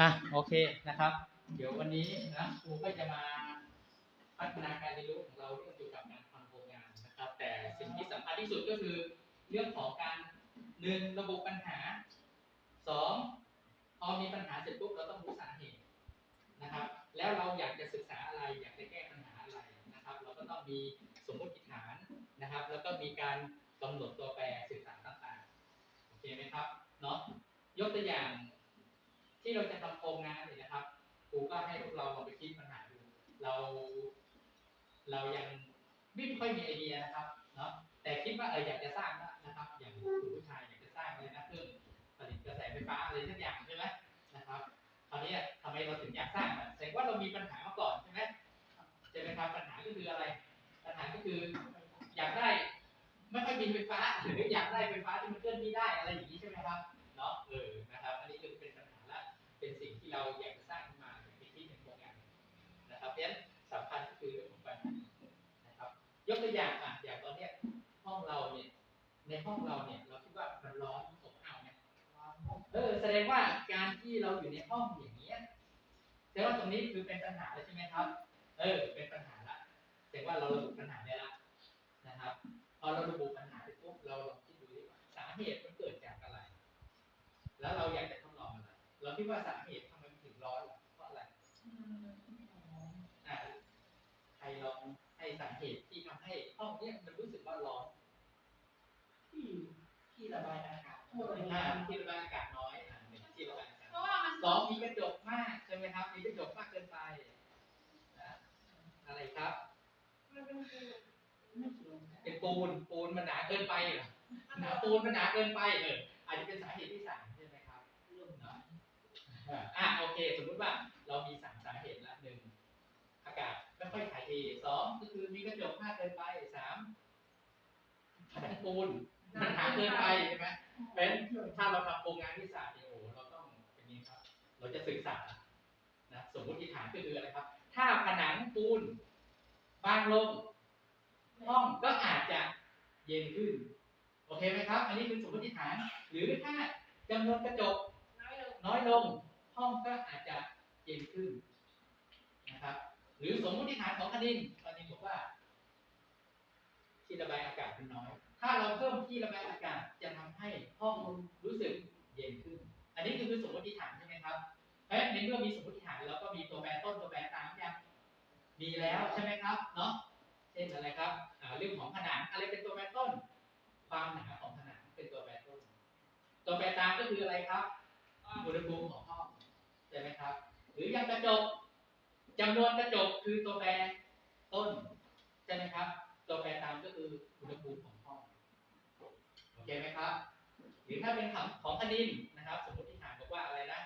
อะโอเคนะครับ เดี๋ยววันนี้นะครูก็จะมาพัฒนาการเรียนรู้ของเราเรื่องเกี่ยวกับการทำโครงงานนะครับ แต่สิ่งที่สำคัญที่สุดก็คือ เรื่องของการหนึ่งระบุปัญหาสองพอมีปัญหาเสร็จปุ๊บเราต้องรู้สาเหตุนะครับ แล้วเราอยากจะศึกษาอะไรอยากจะแก้ปัญหาอะไรนะครับ เราก็ต้องมีสมมติฐานนะครับ แล้วก็มีการกำหนดตัวแปรสื่อสารต่างๆโอเคไหมครับเนาะยกตัวอย่าง ที่เราจะทำโครงงานนี่นะครับครูก็ให้พวกเราลองไปคิดปัญหาดู เรา เรายังไม่ค่อยมีไอเดียนะครับเนาะแต่คิดว่าเอออยากจะสร้างละนะครับ อย่างคุณผู้ชายอยากจะสร้างเลยนะเครื่องผลิตกระแสไฟฟ้าอะไรสักอย่างใช่ไหมนะครับคราวนี้ทำไมเราถึงอยากสร้างแสดงว่าเรามีปัญหามาก่อนใช่ไหมใช่ไหมครับปัญหาก็คืออะไร ปัญหาก็คืออยากได้ไม่ค่อยมีไฟฟ้าหรืออยากได้ไฟฟ้าที่มันเคลื่อนที่ได้อะไรอย่างนี้ใช่ไหมครับเนาะเออนะครับ อันนี้คือเป็นปัญหา เป็นสิ่งที่เราอยากจะสร้างขึ้นมาอยากไปคิดในโครงงานนะครับเพราะฉะนั้นสำคัญก็คือเรื่องของปัญหานะครับ ยกตัวอย่างอะอย่างตอนเนี้ยห้องเราเนี่ยในห้องเราเนี่ยเราคิดว่ามันร้อนอบอ้าวไหมเออแสดงว่าการที่เราอยู่ในห้องอย่างเงี้ยแสดงว่าตรงนี้คือเป็นปัญหาแล้วใช่ไหมครับ เออ เป็นปัญหาละแสดงว่าเราระบุปัญหาได้ละนะครับ พอเราระบุปัญหาไปปุ๊บเราลองคิดดูดิว่าสาเหตุมันเกิดจากอะไร แล้วเราอยากจะ เราคิดว่าสาเหตุทำไมมันถึงร้อนเพราะอะไรอ่าใครลองให้สาเหตุที่ทำให้ห้องเนี้ยมันรู้สึกว่าร้อนที่ที่ระบายอากาศอ่าที่ระบายอากาศน้อยอ่าหนึ่งที่ระบายอากาศเพราะว่ามันสองมีกระจกมากใช่ไหมครับ มีกระจกมากเกินไปนะอะไรครับมันเป็นคือไม่เกี่ยวเป็นปูนปูนมันหนาเกินไปเหรอหนาปูนมันหนาเกินไปเอออาจจะเป็นสาเหตุที่สามใช่ไหมครับ เรื่อง เนาะ อะโอเค สมมุติว่าเรามีสามสาเหตุละหนึ่งอากาศไม่ค่อยถ่ายเทสองก็คือมีกระจกมากเกินไปสามผนังปูนมันหนาเกินไปใช่ไหมเป็นถ้าเราทำโครงงานวิสาหกิจโอ้เราต้องเป็นนี้ครับ เราจะศึกษานะสมมติฐานก็คืออะไรครับ ถ้าผนังปูนบางลงห้องก็อาจจะเย็นขึ้น โอเคไหมครับ อันนี้คือสมมติฐาน หรือถ้าจำนวนกระจกน้อยลง ห้องก็อาจจะเย็นขึ้นนะครับ หรือสมมติฐานของคณินคณินบอกว่า ที่ระบายอากาศเป็นน้อย ถ้าเราเพิ่มที่ระบายอากาศจะทำให้ห้องรู้สึกเย็นขึ้น อันนี้คือสมมติฐานใช่ไหมครับเพราะในเมื่อมีสมมติฐานเราก็มีตัวแปรต้นตัวแปรตามยังมีแล้วใช่ไหมครับเนาะเช่นอะไรครับเรื่องของผนังอะไรเป็นตัวแปรต้น ความหนาของผนังเป็นตัวแปรต้น ตัวแปรตามก็คืออะไรครับอุณหภูมิของ ใช่ไหมครับ หรือย่างกระจกจำนวนกระจกคือตัวแปรต้นใช่ไหมครับ ตัวแปรตามก็คืออุณหภูมิของห้องโอเคไหมครับ หรือถ้าเป็นของของคณินนะครับ สมมติฐานบอกว่าอะไรนะ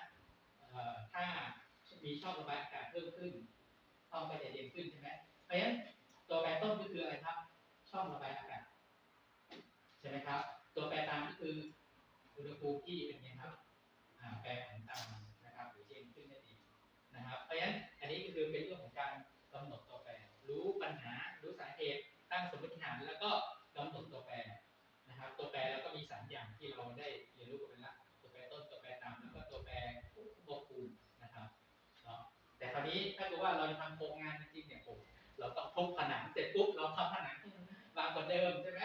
ถ้ามีช่องระบายอากาศเพิ่มขึ้นห้องก็จะเย็นขึ้นใช่ไหมเพราะฉะนั้นตัวแปรต้นก็คืออะไรครับ ช่องระบายอากาศใช่ไหมครับ ตัวแปรตามก็คืออุณหภูมิที่เป็นไงครับแปลผันตาม รับเพราะฉะนั้นอันนี้ก็คือเป็นเรื่องของการกำหนดตัวแปร รู้ปัญหา รู้สาเหตุ ตั้งสมมติฐาน แล้วก็กำหนดตัวแปรนะครับ ตัวแปรแล้วก็มีสามอย่างที่เราได้เรียนรู้กันไปแล้วตัวแปรต้น ตัวแปรตามแล้วก็ตัวแปรควบคุมนะครับเนาะแต่คราวนี้ถ้าเกิดว่าเราจะทำโครงงานจริงเนี่ยผมเราต้องทุบผนังเสร็จปุ๊บเราทำผนังบางกว่าเดิมใช่ไหม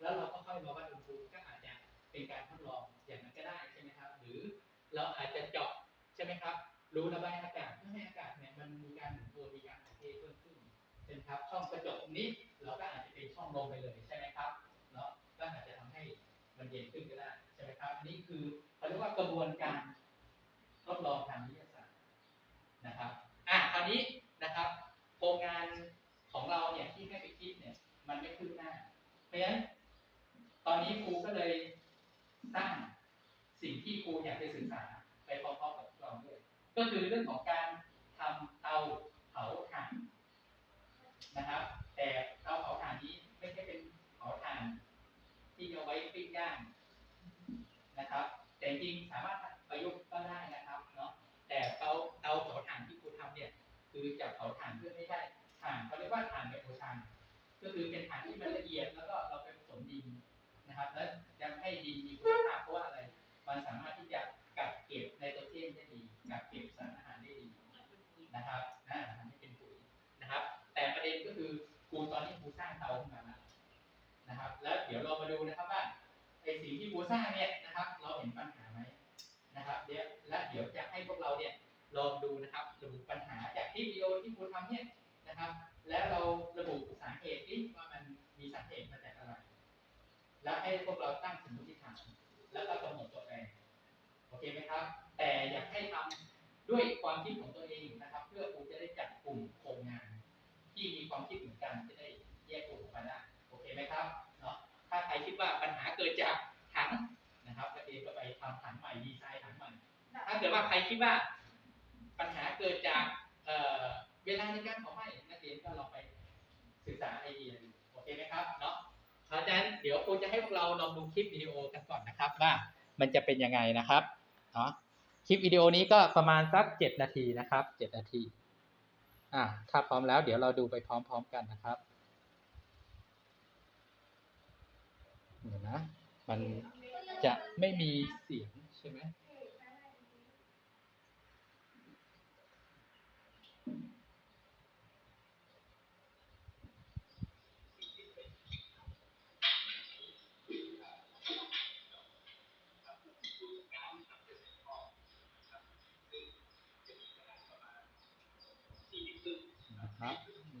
แล้วเราก็ค่อยมาวัดอุณหภูมิก็อาจจะเป็นการทดลองอย่างนั้นก็ได้ใช่ไหมครับ หรือเราอาจจะเจาะใช่ไหมครับ รูระบายอากาศเพื่อให้อากาศเนี่ยมันมีการหมุนตัวมีการถ่ายเทเพิ่มขึ้นใช่ไหมครับ ช่องกระจกนี้เราก็อาจจะเป็นช่องลมไปเลยใช่ไหมครับเนาะก็อาจจะทำให้มันเย็นขึ้นก็ได้ใช่ไหมครับ อันนี้คือเขาเรียกว่ากระบวนการทดลองทางวิทยาศาสตร์นะครับอะคราวนี้นะครับโครงงานของเราเนี่ยที่ให้ไปคิดเนี่ยมันไม่คืบหน้า เพราะฉะนั้น ตอนนี้ครูก็เลยสร้างสิ่งที่ครูอยากจะศึกษาไปพร้อมๆกับเราด้วย ก็คือเรื่องของการทำเตาเผาถ่านนะครับ แต่เตาเผาถ่านนี้ไม่ใช่เป็นเผาถ่าน ที่เอาไว้ปิ้งย่างนะครับ แต่จริงสามารถประยุกต์ก็ได้นะครับเนาะแต่เตาเตาเผาถ่านที่ครูทำเนี่ยคือจะเผาถ่านเพื่อไม่ได้ถ่านเขาเรียกว่าถ่านไบโอชานก็คือเป็นถ่านที่มันละเอียดแล้วก็เรา นะครับ และยังให้ดินมีคุณภาพเพราะว่าอะไร มันสามารถ ตั้งสมมติฐานแล้วก็กำหนดตัวแปรโอเคไหมครับ แต่อยากให้ทำด้วยความคิดของตัวเองนะครับ เพื่อครูจะได้จัดกลุ่มโครงงาน ที่มีความคิดเหมือนกันจะได้แยกกลุ่มออกมาได้โอเคไหมครับเนาะถ้าใครคิดว่าปัญหาเกิดจากถังนะครับก็เองก็ไปทำถังใหม่ดีไซน์ถังใหม่ถ้าเกิดว่าใครคิดว่าปัญหาเกิดจากเอ่อเวลาในการเผาไหม้นักเรียนก็ลองไปศึกษาไอเดียดูโอเคไหมครับเนาะ เพราะฉะนั้นเดี๋ยวครูจะให้พวกเราลองดูคลิปวิดีโอกันก่อนนะครับว่ามันจะเป็นยังไงนะครับเนาะคลิปวิดีโอนี้ก็ประมาณสักเจ็ดนาทีนะครับเจ็ดนาทีอ่าถ้าพร้อมแล้วเดี๋ยวเราดูไปพร้อม ๆกันนะครับเดี๋ยวนะ มันจะไม่มีเสียงใช่ไหม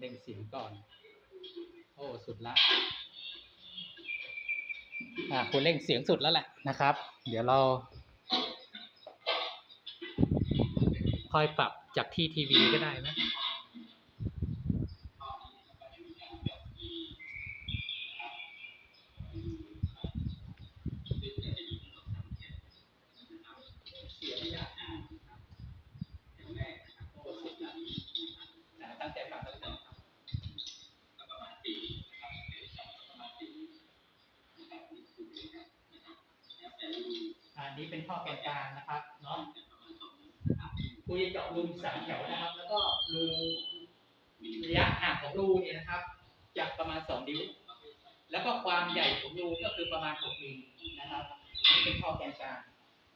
เล่งเสียงก่อน โอ้ สุดละอ่าคุณเล่งเสียงสุดแล้วแหละนะครับ เดี๋ยวเรา ค่อยปรับจากที่ทีวีก็ได้นะ ตั้งใจฟังกันแล้วกันนะครับอันนี้เป็นท่อ แกนกลางนะครับเนาะคุยเจาะรูสามแถวนะครับ แล้วก็รูระยะห่างของรูเนี่ยนะครับจากประมาณสองนิ้ว แล้วก็ความใหญ่ของรูก็คือประมาณหกมิลนะครับนี่เป็นท่อแกนกลาง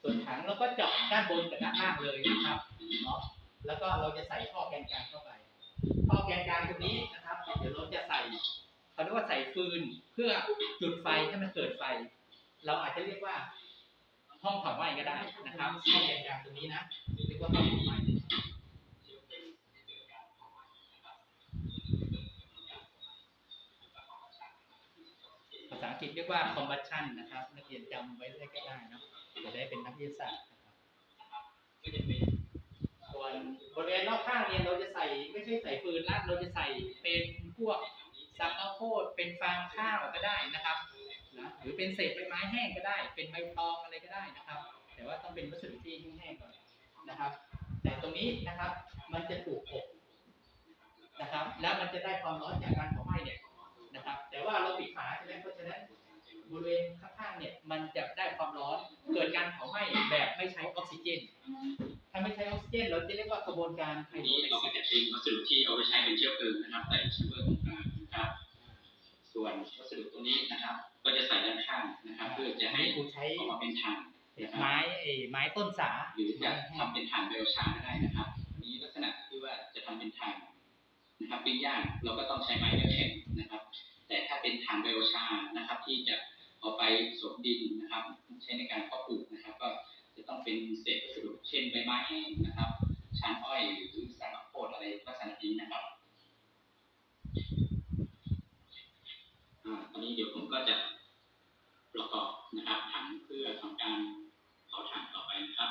ส่วนถังเราก็เจาะด้านบนกับด้านล่างเลยนะครับเนาะแล้วก็เราจะใส่ท่อแกนกลางเข้าไปท่อแกนกลางตรงนี้นะครับ เดี๋ยวเราจะใส่เขาเรียกว่าใส่ฟืนเพื่อจุดไฟให้มันเกิดไฟ เราอาจจะเรียกว่า ห้องเผาไหม้ก็ได้นะครับท่อแกนกลางตรงนี้นะเรียกว่าห้องเผาไหม้ภาษาอังกฤษเรียกว่า combustion นะครับ นักเรียนจำไว้ได้ก็ได้เนอะจะได้เป็นนักวิทยาศาสตร์นะครับก็จะเป็นส่วนบริเวณรอบข้างเนี่ยเราจะใส่ไม่ใช่ใส่ฟืนละเราจะใส่เป็นพวกซับข้าวโพดเป็นฟางข้าวก็ได้นะครับนะ หรือเป็นเศษใบไม้แห้งก็ได้ เป็นใบตองอะไรก็ได้นะครับ แต่ว่าต้องเป็นวัสดุที่แห้งก่อนนะครับ แต่ตรงนี้นะครับ มันจะถูกอบนะครับ แล้วมันจะได้ความร้อนจากการเผาไหม้เนี่ยนะครับ แต่ว่าเราปิดฝาใช่ไหมเพราะฉะนั้นบริเวณข้างๆเนี่ยมันจะได้ความร้อนเกิดการเผาไหม้แบบไม่ใช้ออกซิเจน ถ้าไม่ใช้ออกซิเจน เราจะเรียกว่ากระบวนการไฮอันโดรนี้ไลเราซิก็จะเป็นวัสดุที่เอาไปใช้เป็นเชื้อเพลิงนะครับใส่เชื้อเพลิงตรงกลางนะครับ ส่วนวัสดุตรงนี้นะครับ ก็จะใส่ด้านข้างนะครับ เพื่อจะให้ให้ครูใช้ออกมาเป็นถ่านไม้ไอ้ไม้ต้นสาหรือจะทำเป็นถ่านไบโอชาก็ได้นะครับอันนี้ลักษณะที่ว่าจะทำเป็นถ่านนะครับปิ้งย่างเราก็ต้องใช้ไม้เนื้อแข็งนะครับ แต่ถ้าเป็นถ่านไบโอชานะครับ ที่จะเอาไปสมดินนะครับ ใช้ในการเพาะปลูกนะครับ ก็จะต้องเป็นเศษวัสดุเช่นใบไม้แห้งนะครับชานอ้อยหรือสารโพดอะไรลักษณะนี้นะครับอ่า ตอนนี้เดี๋ยวผมก็จะประกอบนะครับถังเพื่อทำการเผาถ่านต่อไปนะครับ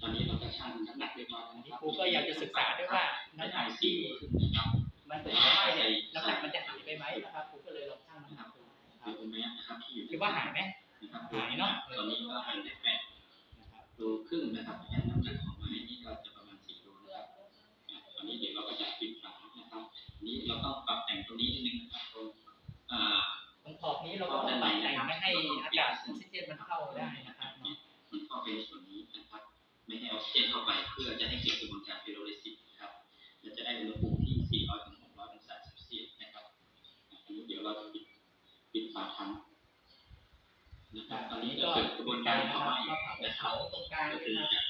ตอนนี้เราก็ชั่งน้ำหนักเรียบร้อยแล้วนะที่ครับครูก็อยากจะศึกษาด้วยว่าน้ำหนักที่นะครับมันเป็นไม้เนี่ยน้ำหนักมันจะหายไปไหมนะครับครูก็เลยลองชั่งน้ำหนักดูนะคคืรัอบตรงนี้นะครับที่อยู่คิดว่าหายไหมนะครับหายเนอะตอนนี้ก็หายได้แปด ก็คือนะจะ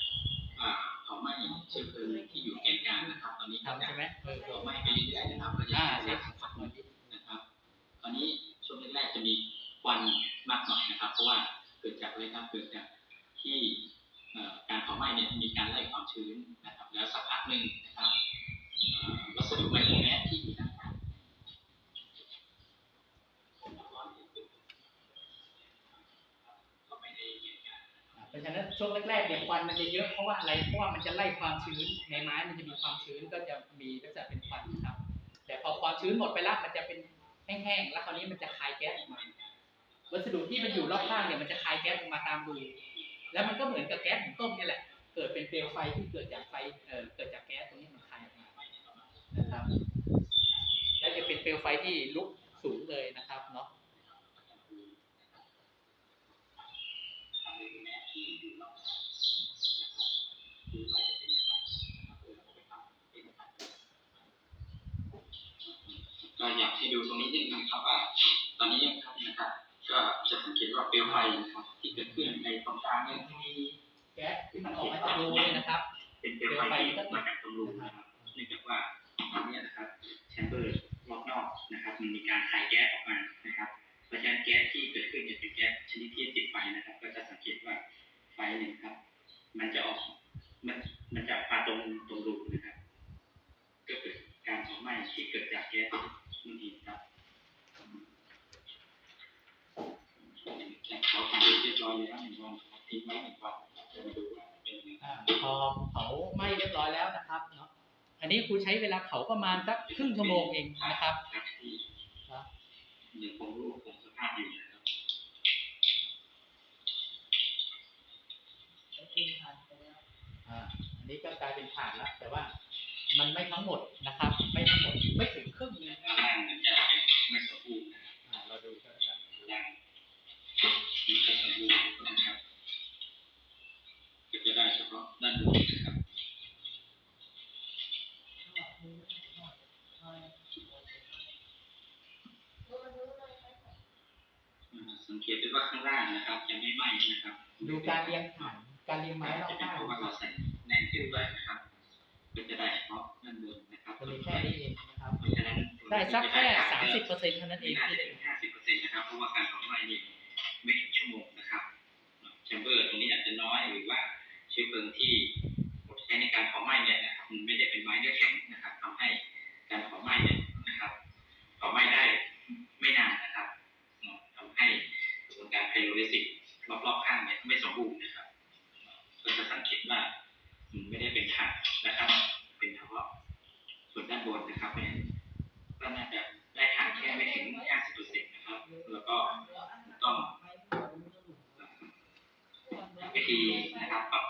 อ่าเผาไม่เชื่อเพลิงที่อยู่แกนกลางนะครับ ตอนนี้ก็ ทำ จะ ใช่ไหมเออ เผาไหม้ไปเรื่อยๆนะครับก็จะ อ่า ใช้ ใช่ เวลาสักพักหนึ่งนะครับ ตอนนี้ช่วงแรกๆจะมีควันมากหน่อยนะครับ เพราะว่าเกิดจากอะไรครับเกิดจากที่เอ่อการเผาไหม้เนี่ยมีการไล่ความชื้นนะครับ แล้วสักพักหนึ่งนะครับเอ่อวัสดุไมโครแมสที่อยู่ด้านข้าง ก็ไม่ได้เหตุการณ์ เพราะฉะนั้นช่วงแรกๆ เยอะเพราะว่าอะไรเพราะว่ามันจะไล่ความชื้นในไม้มันจะมีความชื้นก็จะมีลักษณะเป็นควันครับ แต่พอความชื้นหมดไปแล้วมันจะเป็นแห้งๆแล้วคราวนี้มันจะคายแก๊สออกมาวัสดุที่มันอยู่รอบข้างเนี่ยมันจะคายแก๊สออกมาตามรูแล้วมันก็เหมือนกับแก๊สหุงต้มนี่แหละ เกิดเป็นเปลวไฟที่เกิดจากไฟเอ่อเกิดจากแก๊สตรงนี้มันคายออกมานะครับ และจะเป็นเปลวไฟที่ลุกสูงเลยนะครับเนาะ ก็อยากให้ดูตรงนี้นิดนึงครับว่าตอนนี้ครับนะครับ ก็จะสังเกตว่าเปลวไฟนะครับที่เกิดขึ้นในตรงกลางเนี่ยมีแก๊สที่มันออกมาจากรูเลยนะครับ เป็นเปลวไฟที่มาจากตรงรูนะครับเนื่องจากว่าตอนนี้นะครับแชมเบอร์รอบนอกนะครับมันมีการคายแก๊สออกมานะครับเพราะฉะนั้นแก๊สที่เกิดขึ้นจะเป็นแก๊สชนิดที่ติดไฟนะครับ ก็จะสังเกตว่าไฟเนี่ยครับ มันจะออกมันมันจะมาตรงตรงรูนะครับก็เกิดการเผาไหม้ที่เกิดจากแก๊สนั่นเองครับแข่งเขาทำเรียบร้อยแล้วหนึ่งวันทิ้งไว้หนึ่งวันจะมาดูว่าเป็นยังไง อ่า พอเผาไหม้เรียบร้อยแล้วนะครับเนาะอันนี้ครูใช้เวลาเผาประมาณสักครึ่งชั่วโมงเองนะครับครับที่ครับยังคงรูปคงสภาพอยู่นะครับอ่าอันนี้ก็กลายเป็นถ่านแล้ว แต่ว่ามันไม่ทั้งหมดนะครับ ไม่ทั้งหมดไม่ถึงครึ่งนึงข้างล่างมันจะเป็นไม่สมบูรณ์นะครับ อ่า เราดูกันครับ ข้างล่างมีไม่สมบูรณ์นะครับก็จะได้เฉพาะด้านบนนะครับ อ่าสังเกตได้ว่าข้างล่างนะครับยังไม่ไหม้นะครับ ดูการเรียงถ่าน การเรียงไม้รอบ จะเป็น ข้าง เพราะว่าเราใส่แน่นเกินไปนะครับ ก็จะได้เฉพาะด้านบนนะครับจะมีแค่นี้เองนะครับ เพราะฉะนั้นได้สักแค่สามสิบเปอร์เซ็นต์เท่านั้นเอไม่ง น่าที่จะได้ถึงห้าสิบเปอร์เซ็นต์นะครับ เพราะว่าการเผาไหม้นี่ บนนะครับเพราะฉะนั้นก็น่าจะได้ฐานแค่ไม่ถึง 50%นะครับ แล้วก็ต้องวิธีนะครับปรับ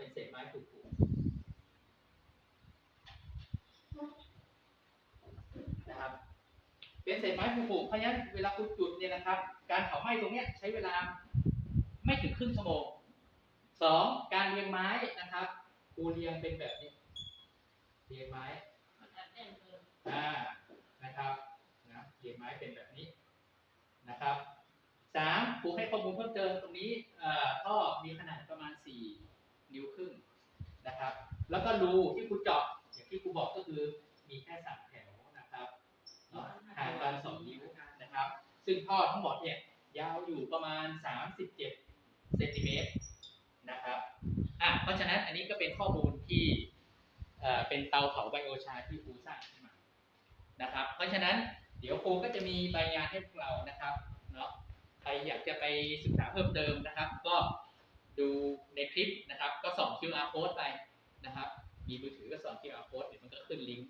เป็นเศษไม้ผุๆนะครับเป็นเศษไม้ผุๆเพราะฉะนั้นเวลาคุณจุดเนี่ยนะครับ การเผาไหม้ตรงเนี้ยใช้เวลาไม่ถึงครึ่งชั่วโมงสองการเรียงไม้นะครับกูเรียงเป็นแบบนี้เรียงไม้อ่านะครับนะเรียงไม้เป็นแบบนี้นะครับสามครูให้ข้อมูลเพิ่มเติมตรงนี้เอ่อท่อมีขนาดประมาณสี่ นิ้วครึ่งนะครับ แล้วก็รูที่ครูเจาะอย่างที่ครูบอกก็คือมีแค่สามแถวนะครับห่างกันสองนิ้วนะครับ ซึ่งท่อทั้งหมดเนี่ยยาวอยู่ประมาณสามสิบเจ็ดเซนติเมตรนะครับอะเพราะฉะนั้นอันนี้ก็เป็นข้อมูลที่เอ่อเป็นเตาเผาไบโอชาที่ครูสร้างขึ้นมานะครับ เพราะฉะนั้นเดี๋ยวครูก็จะมีใบงานให้พวกเรานะครับเนาะใครอยากจะไปศึกษาเพิ่มเติมนะครับ ก็ ดูในคลิปนะครับ ก็ส่อง QR code ไปนะครับ มีมือถือก็ส่อง QR code เดี๋ยวมันก็ขึ้นลิงก์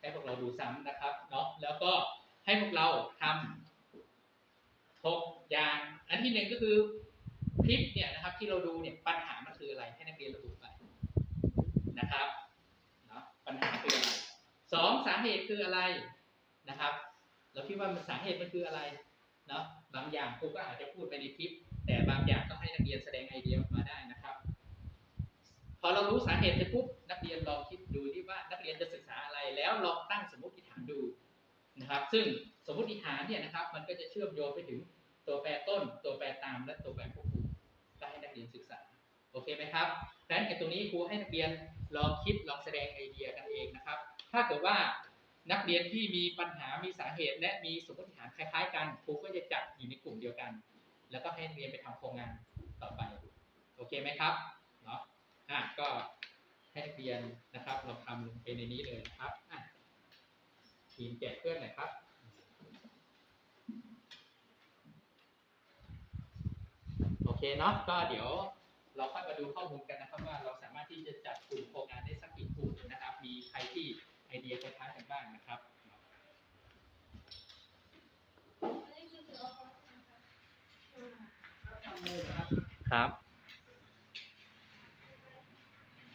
ให้พวกเราดูซ้ำนะครับเนาะแล้วก็ให้พวกเราทำทบอย่าง อันที่หนึ่งก็คือคลิปเนี่ยนะครับ ที่เราดูเนี่ยปัญหามันคืออะไรให้นักเรียนระบุไปนะครับเนาะปัญหาคืออะไรสองสาเหตุคืออะไรนะครับ เราคิดว่ามันสาเหตุมันคืออะไรเนาะบางอย่างครูก็อาจจะพูดไปในคลิป แต่บางอย่างต้องให้นักเรียนแสดงไอเดียออกมาได้นะครับ พอเรารู้สาเหตุเสร็จปุ๊บนักเรียนลองคิดดูที่ว่านักเรียนจะศึกษาอะไรแล้วลองตั้งสมมติฐานดูนะครับ ซึ่งสมมติฐานเนี่ยนะครับ มันก็จะเชื่อมโยงไปถึงตัวแปรต้น ตัวแปรตามและตัวแปรควบคุมก็ให้นักเรียนศึกษาโอเคไหมครับดังนั้นไอ้ตรงนี้ครูให้นักเรียนลองคิดลองแสดงไอเดียกันเองนะครับ ถ้าเกิดว่านักเรียนที่มีปัญหามีสาเหตุและมีสมมติฐานคล้ายๆ กันครูก็จะจัดอยู่ในกลุ่มเดียวกัน แล้วก็ให้นักเรียนไปทำโครงงานต่อไป โอเคไหมครับเนาะอะก็ให้นักเรียนนะครับ เราทำลงไปในนี้เลยนะครับอะทีมแจกเพื่อนหน่อยครับโอเคเนาะก็เดี๋ยวเราค่อยมาดูข้อมูลกันนะครับว่าเราสามารถที่จะจัดกลุ่มโครงงานได้สักกี่กลุ่มนะครับ มีใครที่ไอเดียคล้ายๆกันบ้างนะครับ อันนี้คือถือว่าเขาทำค่ะ ทำเลยนะครับ ครับ